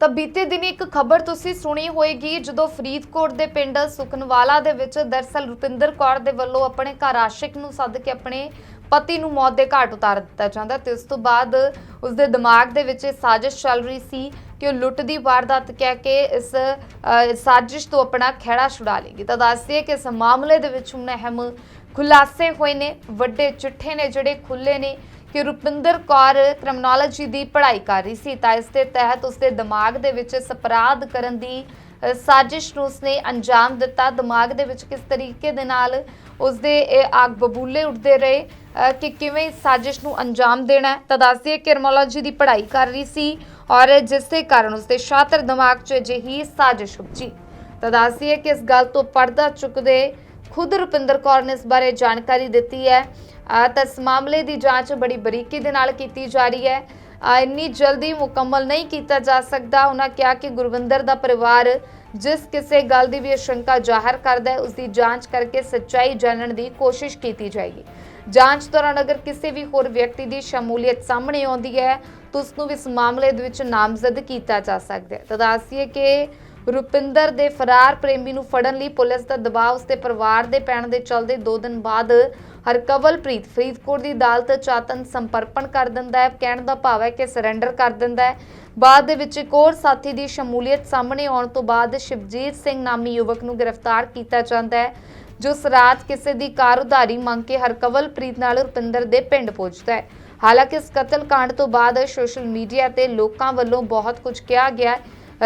ਤਾਂ ਬੀਤੇ ਦਿਨੀ ਇੱਕ ਖਬਰ ਤੁਸੀਂ ਸੁਣੀ ਹੋਏਗੀ ਜਦੋਂ ਫਰੀਦਕੋਟ ਦੇ ਪਿੰਡ ਸੁਖਨਵਾਲਾ ਦੇ ਵਿੱਚ ਦਰਸਲ ਰੁਪਿੰਦਰ ਕੌਰ ਦੇ ਵੱਲੋਂ ਆਪਣੇ ਘਰ ਆਸ਼ਿਕ ਨੂੰ ਸੱਦ ਕੇ ਆਪਣੇ ਪਤੀ ਨੂੰ ਮੌਤ ਦੇ ਘਾਟ ਉਤਾਰ ਦਿੱਤਾ ਜਾਂਦਾ ਤੇ ਉਸ ਤੋਂ ਬਾਅਦ ਉਸ ਦੇ ਦਿਮਾਗ ਦੇ ਵਿੱਚ ਇਹ ਸਾਜ਼ਿਸ਼ ਚੱਲ ਰਹੀ ਸੀ ਕਿ ਉਹ ਲੁੱਟ ਦੀ ਵਾਰਦਾਤ ਕਹਿ ਕੇ ਇਸ ਸਾਜ਼ਿਸ਼ ਤੋਂ ਆਪਣਾ ਖਹਿੜਾ ਛੁਡਾ ਲੇਗੀ। ਤਾਂ ਦੱਸਦੇ ਕਿ ਇਸ ਮਾਮਲੇ ਦੇ ਵਿੱਚ ਹੁਣ ਅਹਿਮ ਖੁਲਾਸੇ ਹੋਏ ਨੇ, ਵੱਡੇ ਚਿੱਠੇ ਨੇ ਜਿਹੜੇ ਖੁੱਲੇ ਨੇ। ਕਿ ਰੁਪਿੰਦਰ ਕੌਰ ਕ੍ਰਿਮੀਨੋਲੋਜੀ ਦੀ ਪੜ੍ਹਾਈ ਕਰ ਰਹੀ ਸੀ, ਤਾਂ ਇਸ ਦੇ ਤਹਿਤ ਉਸਦੇ ਦਿਮਾਗ ਦੇ ਵਿੱਚ ਸਪਰਾਧ ਕਰਨ ਦੀ ਸਾਜ਼ਿਸ਼ ਨੂੰ ਉਸਨੇ ਅੰਜਾਮ ਦਿੱਤਾ। ਦਿਮਾਗ ਦੇ ਵਿੱਚ ਕਿਸ ਤਰੀਕੇ ਦੇ ਨਾਲ ਉਸਦੇ, ਇਹ ਆਗ ਬਬੂਲੇ ਉੱਠਦੇ ਰਹੇ ਕਿ ਕਿਵੇਂ ਇਸ ਸਾਜ਼ਿਸ਼ ਨੂੰ ਅੰਜਾਮ ਦੇਣਾ ਤਾਂ ਦੱਸਦੀ ਕ੍ਰਿਮੀਨੋਲੋਜੀ ਦੀ ਪੜ੍ਹਾਈ ਕਰ ਰਹੀ ਸੀ ਔਰ ਜਿਸ ਦੇ ਕਾਰਨ ਉਸਦੇ ਸ਼ਾਤਰ ਦਿਮਾਗ 'ਚ ਅਜਿਹੀ ਸਾਜ਼ਿਸ਼ ਉਪਜੀ। ਤਾਂ ਦੱਸਦੀ ਹੈ ਕਿ ਇਸ ਗੱਲ ਤੋਂ ਪਰਦਾ ਚੁੱਕਦੇ ਖੁਦ ਰੁਪਿੰਦਰ ਕੌਰ ਨੇ ਇਸ ਬਾਰੇ ਜਾਣਕਾਰੀ ਦਿੱਤੀ ਹੈ। ਤਾਂ ਇਸ ਮਾਮਲੇ ਦੀ ਜਾਂਚ ਬੜੀ ਬਰੀਕੀ ਦੇ ਨਾਲ ਕੀਤੀ ਜਾ ਰਹੀ ਹੈ। ਇੰਨੀ ਜਲਦੀ ਮੁਕੰਮਲ ਨਹੀਂ ਕੀਤਾ ਜਾ ਸਕਦਾ। ਉਹਨਾਂ ਕਿਹਾ ਕਿ ਗੁਰਵਿੰਦਰ ਦਾ ਪਰਿਵਾਰ ਜਿਸ ਕਿਸੇ ਗੱਲ ਦੀ ਵੀ ਆਸ਼ੰਕਾ ਜ਼ਾਹਰ ਕਰਦਾ ਹੈ ਉਸ ਦੀ ਜਾਂਚ ਕਰਕੇ ਸੱਚਾਈ ਜਾਣਨ ਦੀ ਕੋਸ਼ਿਸ਼ ਕੀਤੀ ਜਾਏਗੀ। ਜਾਂਚ ਦੌਰਾਨ ਅਗਰ ਕਿਸੇ ਵੀ ਹੋਰ ਵਿਅਕਤੀ ਦੀ ਸ਼ਮੂਲੀਅਤ ਸਾਹਮਣੇ ਆਉਂਦੀ ਹੈ, ਤਾਂ ਉਸ ਨੂੰ ਵੀ ਇਸ ਮਾਮਲੇ ਦੇ ਵਿੱਚ ਨਾਮਜ਼ਦ ਕੀਤਾ ਜਾ ਸਕਦਾ ਹੈ। ਤਾਂ ਦੱਸੀਏ ਕਿ ਰੁਪਿੰਦਰ ਦੇ ਫਰਾਰ ਪ੍ਰੇਮੀ ਨੂੰ ਫੜਨ ਲਈ ਪੁਲਿਸ ਦਾ ਦਬਾਅ ਉਸਦੇ ਪਰਿਵਾਰ ਦੇ ਪੈਣ ਦੇ ਚਲਦੇ 2 ਦਿਨ ਬਾਅਦ ਹਰਕਵਲਪ੍ਰੀਤ ਫਰੀਦਕੋਟ ਦੀ ਅਦਾਲਤ ਚਾਤਨ ਸੰਪਰਪਣ ਕਰ ਦਿੰਦਾ ਹੈ। ਕਹਿਣ ਦਾ ਭਾਵ ਹੈ ਕਿ ਸਰੈਂਡਰ ਕਰ ਦਿੰਦਾ ਹੈ। ਬਾਅਦ ਦੇ ਵਿੱਚ ਇੱਕ ਹੋਰ ਸਾਥੀ ਦੀ ਸ਼ਮੂਲੀਅਤ ਸਾਹਮਣੇ ਆਉਣ ਤੋਂ ਬਾਅਦ ਸ਼ਿਵਜੀਤ ਸਿੰਘ ਨਾਮੀ ਯੁਵਕ ਨੂੰ ਗ੍ਰਿਫਤਾਰ ਕੀਤਾ ਜਾਂਦਾ ਹੈ, ਜੋ ਸਰਾਤ ਕਿਸੇ ਦੀ ਕਾਰ ਉਧਾਰੀ ਮੰਗ ਕੇ ਹਰਕਵਲਪ੍ਰੀਤ ਨਾਲ ਰੁਪਿੰਦਰ ਦੇ ਪਿੰਡ ਪਹੁੰਚਦਾ ਹੈ। ਹਾਲਾਂਕਿ ਇਸ ਕਤਲ ਕਾਂਡ ਤੋਂ ਬਾਅਦ ਸੋਸ਼ਲ ਮੀਡੀਆ ਤੇ ਲੋਕਾਂ ਵੱਲੋਂ ਬਹੁਤ ਕੁਝ ਕਿਹਾ ਗਿਆ ਹੈ।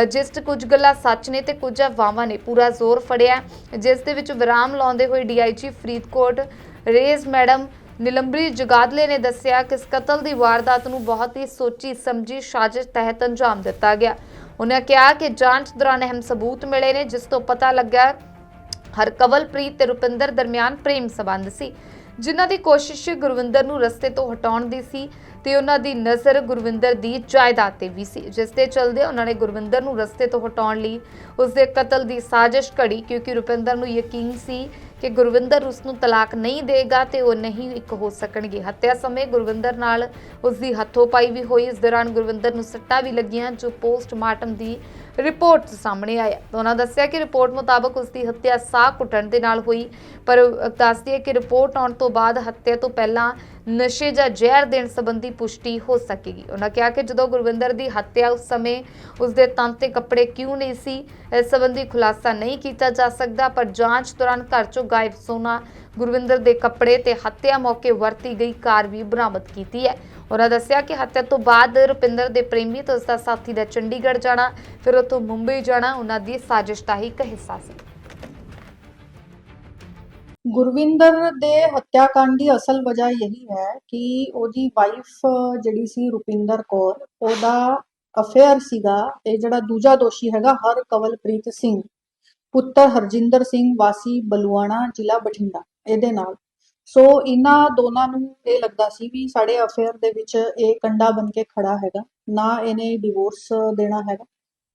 ਜਿਸ 'ਚ ਕੁਝ ਗੱਲਾਂ ਸੱਚ ਨੇ ਤੇ ਕੁਝ ਅਫਵਾਹਾਂ ਨੇ। ਪੂਰਾ ਜ਼ੋਰ ਫੜਿਆ ਜਿਸ ਦੇ ਵਿੱਚ ਵਿਰਾਮ ਲਾਉਂਦੇ ਹੋਏ DIG Faridkot, range madam Nilambari Jagadale ਨੇ ਦੱਸਿਆ ਕਿ ਇਸ ਕਤਲ ਦੀ ਵਾਰਦਾਤ ਨੂੰ ਬਹੁਤ ਹੀ ਸੋਚੀ ਸਮਝੀ ਸਾਜ਼ਿਸ਼ ਤਹਿਤ ਅੰਜਾਮ ਦਿੱਤਾ ਗਿਆ। ਉਹਨਾਂ ਕਿਹਾ ਕਿ ਜਾਂਚ ਦੌਰਾਨ ਅਹਿਮ ਸਬੂਤ ਮਿਲੇ ਨੇ, ਜਿਸ ਤੋਂ ਪਤਾ ਲੱਗਾ ਹਰਕਵਲਪ੍ਰੀਤ ਤੇ ਰੁਪਿੰਦਰ ਦਰਮਿਆਨ ਪ੍ਰੇਮ ਸੰਬੰਧ ਸੀ, ਜਿਨ੍ਹਾਂ ਦੀ ਕੋਸ਼ਿਸ਼ ਗੁਰਵਿੰਦਰ ਨੂੰ ਰਸਤੇ ਤੋਂ ਹਟਾਉਣ ਦੀ ਸੀ। ਤੇ ਉਹਨਾਂ ਦੀ ਨਜ਼ਰ ਗੁਰਵਿੰਦਰ ਦੀ ਜਾਇਦਾਦ ਤੇ ਵੀ ਸੀ। ਜਿਸ ਦੇ ਚਲਦੇ ਉਹਨਾਂ ਨੇ ਗੁਰਵਿੰਦਰ ਨੂੰ ਰਸਤੇ ਤੋਂ ਹਟਾਉਣ ਲਈ ਉਸ ਦੇ ਕਤਲ ਦੀ ਸਾਜ਼ਿਸ਼ ਘੜੀ, ਕਿਉਂਕਿ ਰੁਪਿੰਦਰ ਨੂੰ ਯਕੀਨ ਸੀ ਕਿ ਗੁਰਵਿੰਦਰ ਉਸ ਨੂੰ ਤਲਾਕ ਨਹੀਂ ਦੇਗਾ ਤੇ ਉਹ ਨਹੀਂ ਇੱਕ ਹੋ ਸਕਣਗੇ। ਹੱਤਿਆ ਸਮੇਂ ਗੁਰਵਿੰਦਰ ਨਾਲ ਉਸ ਦੀ ਹੱਥੋਂ ਪਾਈ ਵੀ ਹੋਈ। ਇਸ ਦੌਰਾਨ ਗੁਰਵਿੰਦਰ ਨੂੰ ਸੱਟਾਂ ਵੀ ਲੱਗੀਆਂ ਜੋ ਪੋਸਟਮਾਰਟਮ ਦੀ ਰਿਪੋਰਟ ਸਾਹਮਣੇ ਆਇਆ। ਉਹਨਾਂ ਦੱਸਿਆ ਕਿ ਰਿਪੋਰਟ ਮੁਤਾਬਕ ਉਸ ਦੀ ਹੱਤਿਆ ਸਾਹ ਘੁੱਟਣ ਦੇ ਨਾਲ ਹੋਈ, ਪਰ ਦੱਸਦੀ ਹੈ ਕਿ ਰਿਪੋਰਟ ਆਉਣ ਤੋਂ ਬਾਅਦ ਹੱਤਿਆ ਤੋਂ ਪਹਿਲਾਂ ਨਸ਼ੇ ਜਾਂ ਜ਼ਹਿਰ ਦੇਣ ਸੰਬੰਧੀ ਪੁਸ਼ਟੀ ਹੋ ਸਕੇਗੀ। ਉਹਨਾਂ ਕਿਹਾ ਕਿ ਜਦੋਂ ਗੁਰਵਿੰਦਰ ਦੀ ਹੱਤਿਆ ਉਸ ਸਮੇਂ ਉਸ ਦੇ ਤਨ ਤੇ ਕੱਪੜੇ ਕਿਉਂ ਨਹੀਂ ਸੀ, ਇਸ ਸੰਬੰਧੀ ਖੁਲਾਸਾ ਨਹੀਂ ਕੀਤਾ ਜਾ ਸਕਦਾ, ਪਰ ਜਾਂਚ ਦੌਰਾਨ ਘਰ ਚੋਂ ਗਾਇਬ ਸੋਨਾ, ਗੁਰਵਿੰਦਰ ਦੇ ਕੱਪੜੇ ਤੇ ਹੱਤਿਆ ਮੌਕੇ ਵਰਤੀ ਗਈ ਕਾਰ ਵੀ ਬਰਾਮਦ ਕੀਤੀ ਹੈ। ਉਹਨਾਂ ਦੱਸਿਆ ਕਿ ਹੱਤਿਆ ਤੋਂ ਬਾਅਦ ਰੁਪਿੰਦਰ ਦੇ ਪ੍ਰੇਮੀ ਤੇ ਉਸ ਦਾ ਸਾਥੀ ਦਾ ਚੰਡੀਗੜ੍ਹ ਜਾਣਾ, ਫਿਰ ਉੱਥੋਂ ਮੁੰਬਈ ਜਾਣਾ ਉਹਨਾਂ ਦੀ ਸਾਜ਼ਿਸ਼ ਦਾ ਹੀ ਇੱਕ ਹਿੱਸਾ ਸੀ। ਗੁਰਵਿੰਦਰ ਦੇ ਹੱਤਿਆਕਾਂਡ ਦੀ ਅਸਲ ਵਜ੍ਹਾ ਇਹੀ ਹੈ ਕਿ ਉਹਦੀ ਵਾਈਫ ਜਿਹੜੀ ਸੀ ਰੁਪਿੰਦਰ ਕੌਰ, ਉਹਦਾ ਅਫੇਅਰ ਸੀਗਾ ਤੇ ਜਿਹੜਾ ਦੂਜਾ ਦੋਸ਼ੀ ਹੈਗਾ ਹਰ ਕਵਲਪ੍ਰੀਤ ਸਿੰਘ ਪੁੱਤਰ ਹਰਜਿੰਦਰ ਸਿੰਘ ਵਾਸੀ ਬਲੂਆਣਾ ਜ਼ਿਲ੍ਹਾ ਬਠਿੰਡਾ, ਇਹਦੇ ਨਾਲ। ਸੋ ਇਹਨਾਂ ਦੋਨਾਂ ਨੂੰ ਇਹ ਲੱਗਦਾ ਸੀ ਵੀ ਸਾਡੇ ਅਫੇਅਰ ਦੇ ਵਿੱਚ ਇਹ ਕੰਡਾ ਬਣ ਕੇ ਖੜਾ ਹੈਗਾ, ਨਾ ਇਹਨੇ ਡਿਵੋਰਸ ਦੇਣਾ ਹੈਗਾ।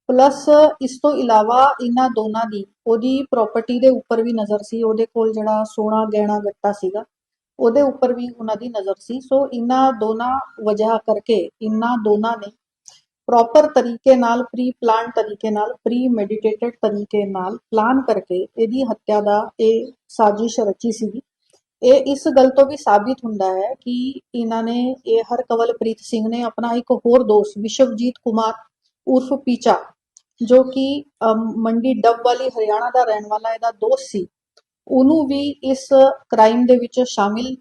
ਪਲੱਸ ਇਸ ਤੋਂ ਇਲਾਵਾ ਇਹਨਾਂ ਦੋਨਾਂ ਦੀ ਉਹਦੀ ਪ੍ਰਾਪਰਟੀ ਦੇ ਉੱਪਰ ਵੀ ਨਜ਼ਰ ਸੀ, ਉਹਦੇ ਕੋਲ ਜਿਹੜਾ ਸੋਨਾ ਗਹਿਣਾ ਗੱਟਾ ਸੀਗਾ, ਉਹਦੇ ਉੱਪਰ ਵੀ ਉਹਨਾਂ ਦੀ ਨਜ਼ਰ ਸੀ। ਸੋ ਇਹਨਾਂ ਦੋਨਾਂ ਵਜ੍ਹਾ ਕਰਕੇ ਇਹਨਾਂ ਦੋਨਾਂ ਨੇ ਪ੍ਰੋਪਰ ਤਰੀਕੇ ਨਾਲ ਪ੍ਰੀ ਪਲਾਨ ਤਰੀਕੇ ਨਾਲ ਪ੍ਰੀ ਮੈਡੀਟੇਟਡ ਤਰੀਕੇ ਨਾਲ ਪਲਾਨ ਕਰਕੇ ਇਹਦੀ ਹੱਤਿਆ ਦਾ ਇਹ ਸਾਜ਼ਿਸ਼ ਰਚੀ ਸੀਗੀ। ਇਹ ਇਸ ਗੱਲ ਤੋਂ ਵੀ ਸਾਬਿਤ ਹੁੰਦਾ ਹੈ ਕਿ ਇਹਨਾਂ ਨੇ ਇਹ ਹਰ ਕਵਲਪ੍ਰੀਤ ਸਿੰਘ ਨੇ ਆਪਣਾ ਇੱਕ ਹੋਰ ਦੋਸਤ, ਵਿਸ਼ਵਜੀਤ ਕੁਮਾਰ ਉਰਫ ਪੀਚਾ, ਜੋ ਕਿ ਮੰਡੀ ਡੱਬ ਵਾਲੀ ਹਰਿਆਣਾ ਦਾ ਰਹਿਣ ਵਾਲਾ ਇਹਦਾ ਦੋਸਤ ਸੀ, ਉਹਨੂੰ ਵੀ ਇਸ ਕ੍ਰਾਈਮ ਦੇ ਵਿੱਚ ਸ਼ਾਮਿਲ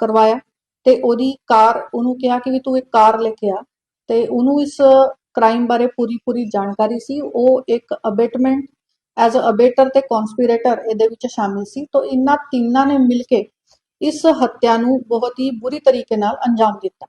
ਕਰਵਾਇਆ ਤੇ ਉਹਦੀ ਕਾਰ, ਉਹਨੂੰ ਕਿਹਾ ਕਿ ਵੀ ਤੂੰ ਇੱਕ ਕਾਰ ਲੈ ਕੇ ਆ। ਤੇ ਉਹਨੂੰ ਇਸ ਕ੍ਰਾਈਮ ਬਾਰੇ ਪੂਰੀ ਪੂਰੀ ਜਾਣਕਾਰੀ ਸੀ। ਉਹ ਇੱਕ ਅਬੇਟਮੈਂਟ ਐਜ਼ ਅ ਅਬੇਟਰ ਤੇ ਕਨਸਪੀਰੇਟਰ ਇਹਦੇ ਵਿੱਚ ਸ਼ਾਮਿਲ ਸੀ। ਤੋਂ ਇਹਨਾਂ ਤਿੰਨਾਂ ਨੇ ਮਿਲ ਕੇ ਇਸ ਹੱਤਿਆ ਨੂੰ ਬਹੁਤ ਹੀ ਬੁਰੀ ਤਰੀਕੇ ਨਾਲ ਅੰਜਾਮ ਦਿੱਤਾ।